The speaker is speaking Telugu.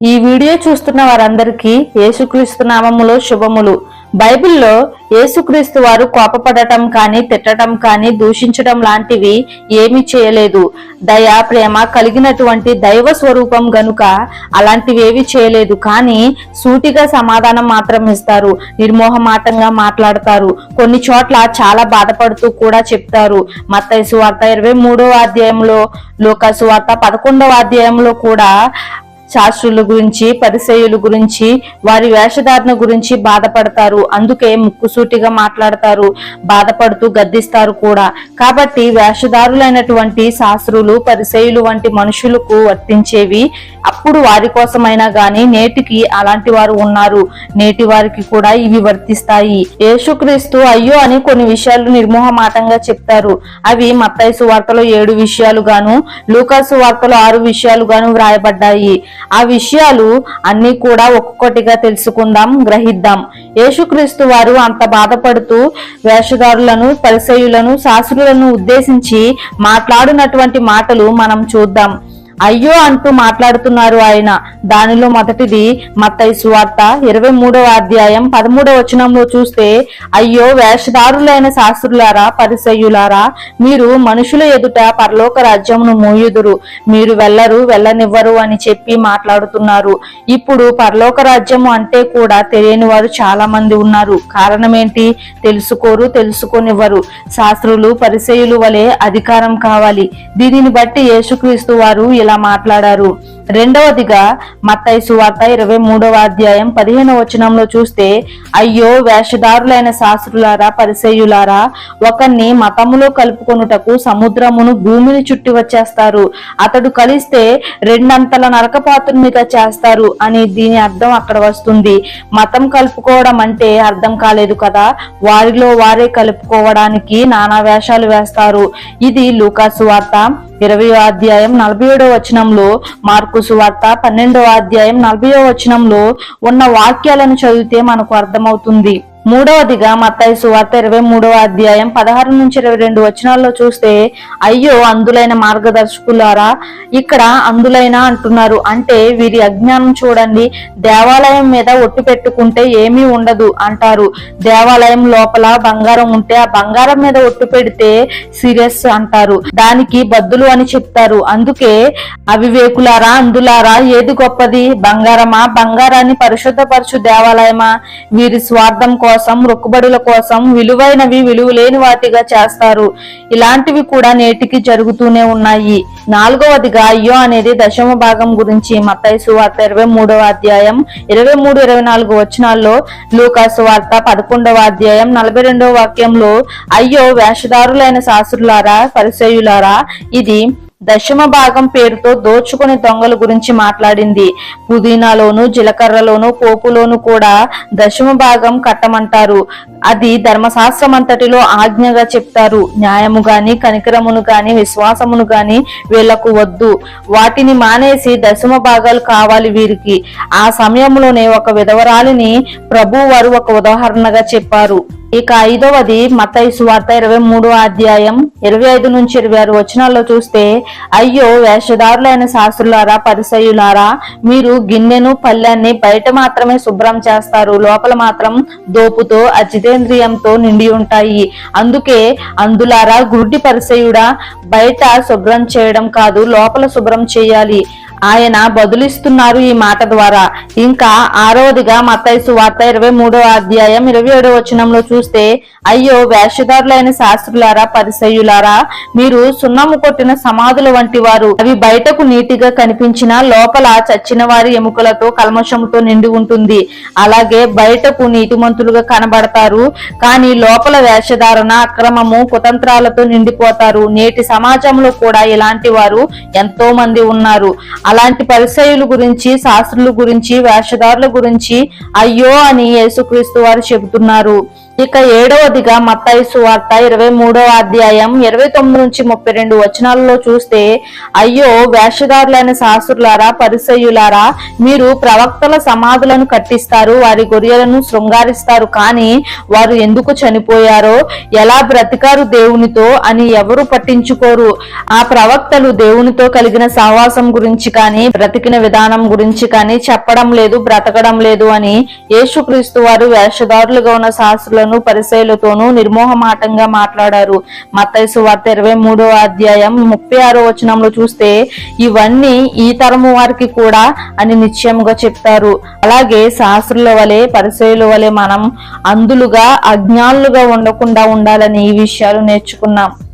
ఈ వీడియో చూస్తున్న వారందరికీ యేసుక్రీస్తు నామములో శుభములు. బైబిల్లో యేసుక్రీస్తు వారు కోపపడటం కానీ తిట్టడం కానీ దూషించడం లాంటివి ఏమీ చేయలేదు. దయ ప్రేమ కలిగినటువంటి దైవ స్వరూపం గనుక అలాంటివేవి చేయలేదు. కానీ సూటిగా సమాధానం మాత్రం ఇస్తారు. నిర్మోహమాటంగా మాట్లాడతారు. కొన్ని చోట్ల చాలా బాధపడుతూ కూడా చెప్తారు. మత్తైసు సువార్త ఇరవై మూడవ అధ్యాయంలో లోక వార్త పదకొండవ అధ్యాయంలో కూడా శాస్త్రుల గురించి పరిసేయుల గురించి వారి వేషధారణ గురించి బాధపడతారు. అందుకే ముక్కుసూటిగా మాట్లాడతారు బాధపడుతూ గద్దిస్తారు కూడా. కాబట్టి వేషధారులైనటువంటి శాస్త్రులు పరిసేయులు వంటి మనుషులకు వర్తించేవి అప్పుడు వారి కోసమైనా గాని నేటికి అలాంటి వారు ఉన్నారు. నేటి వారికి కూడా ఇవి వర్తిస్తాయి. యేసుక్రీస్తు అయ్యో అని కొన్ని విషయాలు నిర్మోహమాటంగా చెప్తారు. అవి మత్తైసు వార్తలో ఏడు విషయాలు గాను లూకాసు వార్తలో ఆరు విషయాలు గాను వ్రాయబడ్డాయి. ఆ విషయాలు అన్ని కూడా ఒక్కొక్కటిగా తెలుసుకుందాం గ్రహిద్దాం. యేసుక్రీస్తు వారు అంత బాధపడుతూ వేషధారులను పరిసయులను శాస్త్రులను ఉద్దేశించి మాట్లాడినటువంటి మాటలు మనం చూద్దాం. అయ్యో అంటూ మాట్లాడుతున్నారు ఆయన. దానిలో మొదటిది మత్తయి సువార్త ఇరవై మూడవ అధ్యాయం పదమూడవ వచనంలో చూస్తే అయ్యో వేషధారులైన శాస్త్రులారా పరిసయ్యులారా మీరు మనుషుల ఎదుట పరలోక రాజ్యమును మోయుదురు. మీరు వెళ్ళరు వెళ్ళనివ్వరు అని చెప్పి మాట్లాడుతున్నారు. ఇప్పుడు పరలోక రాజ్యము అంటే కూడా తెలియని వారు చాలా మంది ఉన్నారు. కారణం ఏంటి తెలుసుకోరు తెలుసుకోనివ్వరు. శాస్త్రులు పరిసయులు వలె అధికారం కావాలి. దీనిని బట్టి యేసుక్రీస్తు వారు ఇలా మాట్లాడారు? రెండవదిగా మత్తయి సువార్త ఇరవై మూడవ అధ్యాయం పదిహేను వచనంలో చూస్తే అయ్యో వేషధారులైన శాస్త్రులారా పరిసయులారా ఒకరిని మతములో కలుపుకొనుటకు సముద్రమును భూమిని చుట్టి వచ్చేస్తారు. అతడు కలిస్తే రెండంతల నరకపాత్రునిగా చేస్తారు అని దీని అర్థం అక్కడ వస్తుంది. మతం కలుపుకోవడం అంటే అర్థం కాలేదు కదా? వారిలో వారే కలుపుకోవడానికి నానా వేషాలు వేస్తారు. ఇది లూకాసు వార్త ఇరవై అధ్యాయం నలభై ఏడో వచనంలో మార్కు సువార్త పన్నెండవ అధ్యాయం నలభయో వచనంలో ఉన్న వాక్యాలను చదివితే మనకు అర్థమవుతుంది. మూడవదిగా మత్తాయి సువార్త ఇరవై మూడవ అధ్యాయం పదహారు నుంచి ఇరవై రెండు వచనాల్లో చూస్తే అయ్యో అందులైన మార్గదర్శకులారా ఇక్కడ అందులైన అంటున్నారు. అంటే వీరి అజ్ఞానం చూడండి దేవాలయం మీద ఒట్టు పెట్టుకుంటే ఏమీ ఉండదు అంటారు. దేవాలయం లోపల బంగారం ఉంటే ఆ బంగారం మీద ఒట్టు పెడితే సీరియస్ అంటారు. దానికి బద్దులు అని చెప్తారు. అందుకే అవివేకులారా అందులారా ఏది గొప్పది? బంగారమా? బంగారాన్ని పరిశుద్ధపరచు దేవాలయమా? వీరి స్వార్థం కోసం కోసం రొక్కుబడుల కోసం విలువైనవి విలువలేని వాటిగా చేస్తారు. ఇలాంటివి కూడా నేటికి జరుగుతూనే ఉన్నాయి. నాలుగవదిగా అయ్యో అనేది దశమ భాగం గురించి మత్తయి సువార్త ఇరవై మూడవ అధ్యాయం ఇరవై మూడు ఇరవై నాలుగు వచనాల్లో లూకాసు వార్త పదకొండవ అధ్యాయం నలభై రెండవ వాక్యంలో అయ్యో వేషధారులైన శాస్త్రులారా పరిచయులారా ఇది దశమ భాగం పేరుతో దోచుకుని దొంగల గురించి మాట్లాడింది. పుదీనాలోను జీలకర్రలోను పోపులోను కూడా దశమ భాగం కట్టమంటారు. అది ధర్మశాస్త్రం అంతటిలో ఆజ్ఞగా చెప్తారు. న్యాయము గాని కనికరమును గాని విశ్వాసమును గాని వీళ్ళకు వద్దు. వాటిని మానేసి దశమ భాగాలు కావాలి వీరికి. ఆ సమయంలోనే ఒక విధవరాలిని ప్రభు వారు ఒక ఉదాహరణగా చెప్పారు. ఇక ఐదవది మత సువార్త ఇరవై మూడో అధ్యాయం ఇరవై ఐదు నుంచి ఇరవై ఆరు వచనాల్లో చూస్తే అయ్యో వేషధారులైన శాస్త్రులారా పరిసయులారా మీరు గిన్నెను పల్లెన్ని బయట మాత్రమే శుభ్రం చేస్తారు. లోపల మాత్రం దోపుతో అజితేంద్రియంతో నిండి ఉంటాయి. అందుకే అందులారా గుడ్డి పరిసయుడా బయట శుభ్రం చేయడం కాదు లోపల శుభ్రం చేయాలి. ఆయన బదులిస్తున్నారు ఈ మాట ద్వారా. ఇంకా ఆరవదిగా మత్తయి సువార్త ఇరవై మూడవ అధ్యాయం ఇరవై ఏడవ వచనంలో చూస్తే అయ్యో వేషధారులైన శాస్త్రులారా పరిసయులారా మీరు సున్నము కొట్టిన సమాధుల వంటి వారు అవి బయటకు నీటిగా కనిపించిన లోపల చచ్చిన వారి ఎముకలతో కల్మషముతో నిండి ఉంటుంది. అలాగే బయటకు నీటిమంతులుగా కనబడతారు. కానీ లోపల వేషధారణ అక్రమము కుతంత్రాలతో నిండిపోతారు. నేటి సమాజంలో కూడా ఇలాంటి వారు ఎంతో మంది ఉన్నారు. అలాంటి పరిసయుల గురించి శాస్త్రుల గురించి వేషధారుల గురించి అయ్యో అని యేసుక్రీస్తు వారు చెబుతున్నారు. ఇక ఏడవదిగా మత్తాయి సువార్త ఇరవై మూడవ అధ్యాయం ఇరవై తొమ్మిది నుంచి ముప్పై రెండు వచనాలలో చూస్తే అయ్యో వేషధారులైన శాస్త్రులారా పరిసయులారా మీరు ప్రవక్తల సమాధులను కట్టిస్తారు వారి గొర్రెలను శృంగారిస్తారు కానీ వారు ఎందుకు చనిపోయారో ఎలా బ్రతికారు దేవునితో అని ఎవరు పట్టించుకోరు. ఆ ప్రవక్తలు దేవునితో కలిగిన సహవాసం గురించి కానీ బ్రతికిన విధానం గురించి కానీ చెప్పడం లేదు బ్రతకడం లేదు అని యేసుక్రీస్తు వారు వేషధారులుగా ఉన్న శాస్త్రులను పరిశైలతోనూ నిర్మోహమాటంగా మాట్లాడారు. మత్తైసు వార్త ఇరవై మూడో అధ్యాయం ముప్పై ఆరో వచనంలో చూస్తే ఇవన్నీ ఈ తరము వారికి కూడా అని నిశ్చయముగా చెప్తారు అలాగే శాస్త్రుల వలె పరిశైల వలె మనం అందులుగా అజ్ఞానులుగా ఉండకుండా ఉండాలని ఈ విషయాలు నేర్చుకున్నాం.